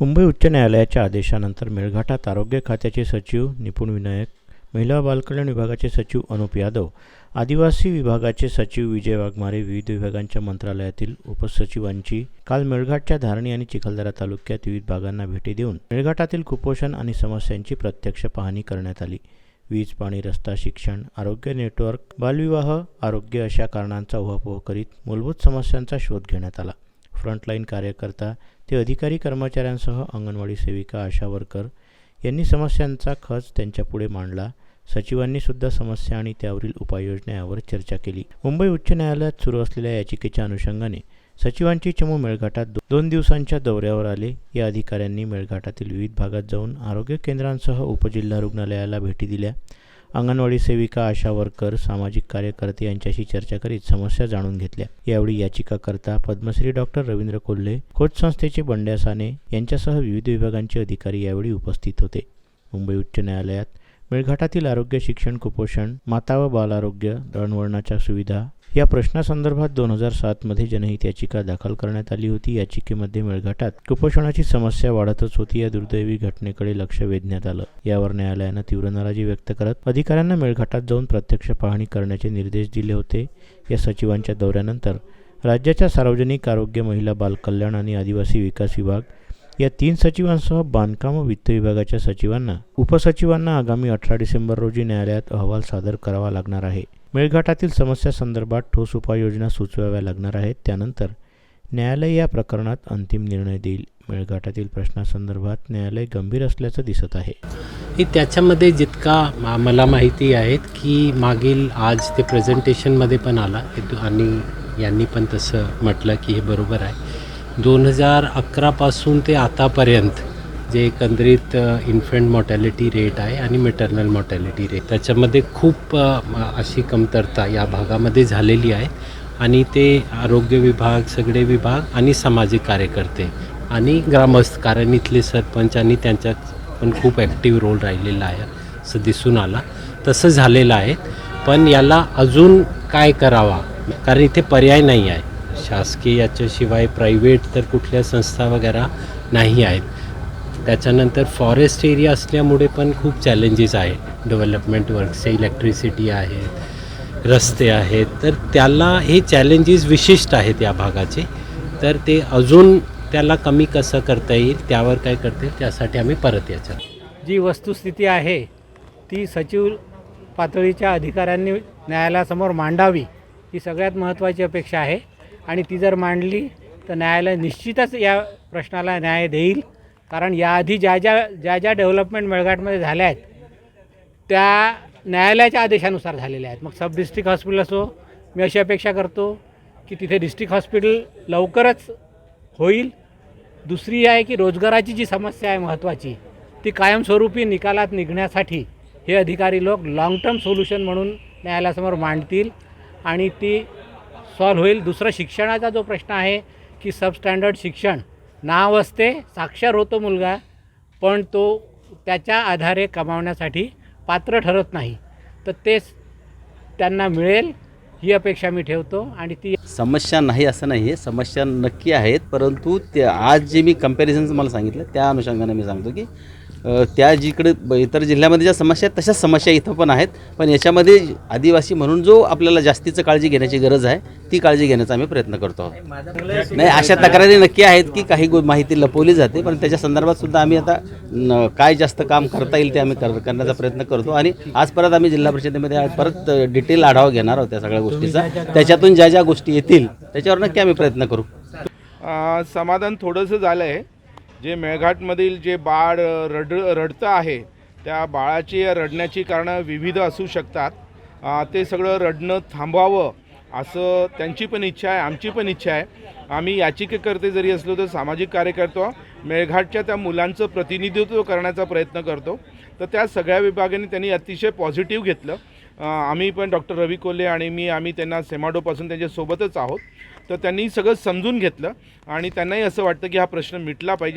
मुंबई उच्च न्यायालयाच्या आदेशानंतर मेळघाटात आरोग्य खात्याचे सचिव निपुण विनायक महिला बालकल्याण विभागाचे सचिव अनुप यादव आदिवासी विभागाचे सचिव विजय वाघमारे विविध विभागांच्या मंत्रालयातील उपसचिवांची काल मेळघाटच्या धारणी आणि चिखलदरा तालुक्यात विविध भागांना भेटी देऊन मेळघाटातील कुपोषण आणि समस्यांची प्रत्यक्ष पाहणी करण्यात आली. वीज पाणी रस्ता शिक्षण आरोग्य नेटवर्क बालविवाह आरोग्य अशा कारणांचा उहापोह करीत मूलभूत समस्यांचा शोध घेण्यात आला. फ्रंटलाईन कार्यकर्ता ते अधिकारी कर्मचाऱ्यांसह अंगणवाडी सेविका आशा वर्कर यांनी समस्यांचा खच त्यांच्यापुढे मांडला. सचिवांनी सुद्धा समस्या आणि त्यावरील उपाययोजना यावर चर्चा केली. मुंबई उच्च न्यायालयात सुरू असलेल्या याचिकेच्या अनुषंगाने सचिवांची चमू मेळघाटात दोन दिवसांच्या दौऱ्यावर आले. या अधिकाऱ्यांनी मेळघाटातील विविध भागात जाऊन आरोग्य केंद्रांसह उपजिल्हा रुग्णालयाला भेटी दिल्या. अंगणवाडी सेविका आशा वर्कर सामाजिक कार्यकर्ते यांच्याशी चर्चा करीत समस्या जाणून घेतल्या. यावेळी याचिकाकर्ता पद्मश्री डॉक्टर रवींद्र कोल्हे कोच संस्थेचे बंड्या साने यांच्यासह विविध विभागांचे अधिकारी यावेळी उपस्थित होते. मुंबई उच्च न्यायालयात मेळघाटातील आरोग्य शिक्षण कुपोषण माता व बालारोग्य दळणवळणाच्या सुविधा या प्रश्नासंदर्भात दोन हजार सातमध्ये जनहित याचिका दाखल करण्यात आली होती. याचिकेमध्ये मेळघाटात कुपोषणाची समस्या वाढतच होती. या दुर्दैवी घटनेकडे लक्ष वेधण्यात आलं. यावर न्यायालयानं तीव्र नाराजी व्यक्त करत अधिकाऱ्यांना मेळघाटात जाऊन प्रत्यक्ष पाहणी करण्याचे निर्देश दिले होते. या सचिवांच्या दौऱ्यानंतर राज्याच्या सार्वजनिक आरोग्य महिला बालकल्याण आणि आदिवासी विकास विभाग या तीन सचिवांसह बांधकाम व वित्त विभागाच्या सचिवांना उपसचिवांना आगामी अठरा डिसेंबर रोजी न्यायालयात अहवाल सादर करावा लागणार आहे. मेळघाटातील समस्यासंदर्भात ठोस उपाययोजना सुचवाव्या लागणार आहेत. त्यानंतर न्यायालय या प्रकरणात अंतिम निर्णय देईल. मेळघाटातील प्रश्नासंदर्भात न्यायालय गंभीर असल्याचं दिसत आहे. की त्याच्यामध्ये जितका मला माहिती आहेत की मागील आज ते प्रेझेंटेशनमध्ये पण आला. आणि यांनी पण तसं म्हटलं की हे बरोबर आहे. दोन हजार अकरापासून ते आतापर्यंत जे एकंदरीत इन्फंट मॉर्टॅलिटी रेट आहे आणि मेटर्नल मॉर्टॅलिटी रेट त्याच्यामध्ये खूप अशी कमतरता या भागामध्ये झालेली आहे आणि ते आरोग्य विभाग सगळे विभाग आणि सामाजिक कार्यकर्ते आणि ग्रामस्थ कारण इथले सरपंच आणि त्यांच्यात पण खूप ॲक्टिव्ह रोल राहिलेला आहे असं दिसून आला. तसं झालेलं आहे. पण याला अजून काय करावा? कारण इथे पर्याय नाही आहे. शासकीय याच्याशिवाय प्रायव्हेट तर कुठल्या संस्था वगैरे नाही आहेत. त्याच्यानंतर फॉरेस्ट एरिया असल्यामुळे पण खूप चॅलेंजेस आहे डेव्हलपमेंट वर्कचे इलेक्ट्रिसिटी आहेत रस्ते आहेत. तर त्याला हे चॅलेंजेस विशिष्ट आहेत या भागाचे. तर ते अजून त्याला कमी कसं करता येईल त्यावर काय करता येईल त्यासाठी आम्ही परत याच्या जी वस्तुस्थिती आहे ती सचिव पातळीच्या अधिकाऱ्यांनी न्यायालयासमोर मांडावी ही सगळ्यात महत्त्वाची अपेक्षा आहे. आणि ती जर मांडली तर न्यायालय निश्चितच या प्रश्नाला न्याय देईल. कारण याआधी ज्या ज्या ज्या ज्या डेव्हलपमेंट मेळघाटमध्ये झाल्या आहेत त्या न्यायालयाच्या आदेशानुसार झालेल्या आहेत. मग सब डिस्ट्रिक्ट हॉस्पिटल असो मी अशी अपेक्षा करतो की तिथे डिस्ट्रिक्ट हॉस्पिटल लवकरच होईल. दुसरी आहे की रोजगाराची जी समस्या आहे महत्त्वाची ती कायमस्वरूपी निकालात निघण्यासाठी हे अधिकारी लोक लाँग टर्म सोल्युशन म्हणून न्यायालयासमोर मांडतील आणि ती सॉल्व्ह होईल. दुसरं शिक्षणाचा जो प्रश्न आहे की सबस्टँडर्ड शिक्षण नाव असते साक्षर होतो मुलगा पण तो त्याच्या आधारे कमावण्यासाठी पात्र ठरत नाही. तर तेच त्यांना मिळेल ही अपेक्षा मी ठेवतो आणि ती समस्या नाही असं नाही आहे समस्या नक्की आहेत परंतु ते आज जे मी कंपॅरिझन मला सांगितलं त्या अनुषंगाने मी सांगतो की त्या जिकडे ब- इतर जिल्ह्यामध्ये ज्या समस्या आहेत तशाच समस्या इथं पण आहेत. पण याच्यामध्ये आदिवासी म्हणून जो आपल्याला जास्तीचं काळजी घेण्याची गरज आहे ती काळजी घेण्याचा आम्ही प्रयत्न करतो आहोत. नाही अशा तक्रारी नक्की आहेत की काही गो माहिती लपवली जाते पण त्याच्या संदर्भात सुद्धा आम्ही आता काय जास्त काम करता येईल ते आम्ही कर करण्याचा प्रयत्न करतो. आणि आज परत आम्ही जिल्हा परिषदेमध्ये परत डिटेल आढावा घेणार आहोत त्या सगळ्या गोष्टीचा. त्याच्यातून ज्या ज्या गोष्टी येतील त्याच्यावर नक्की आम्ही प्रयत्न करू. समाधान थोडंसं झालं आहे जे मेळघाटमधील जे बाळ रड रडतं आहे त्या बाळाची रडण्याची कारणं विविध असू शकतात. ते सगळं रडणं थांबवावं असं त्यांची पण इच्छा आहे आमची पण इच्छा आहे. आम्ही याचिकेकर्ते जरी असलो तर सामाजिक कार्यकर्तो मेळघाटच्या त्या मुलांचं प्रतिनिधित्व करण्याचा प्रयत्न करतो. तर त्या सगळ्या विभागाने त्यांनी अतिशय पॉझिटिव्ह घेतलं. आम्ही पण डॉक्टर रवी कोल्हे आणि मी आम्ही त्यांना सेमाडोपासून त्यांच्यासोबतच आहोत. तर त्यांनी सगळं समजून घेतलं आणि त्यांनाही असं वाटतं की हा प्रश्न मिटला पाहिजे.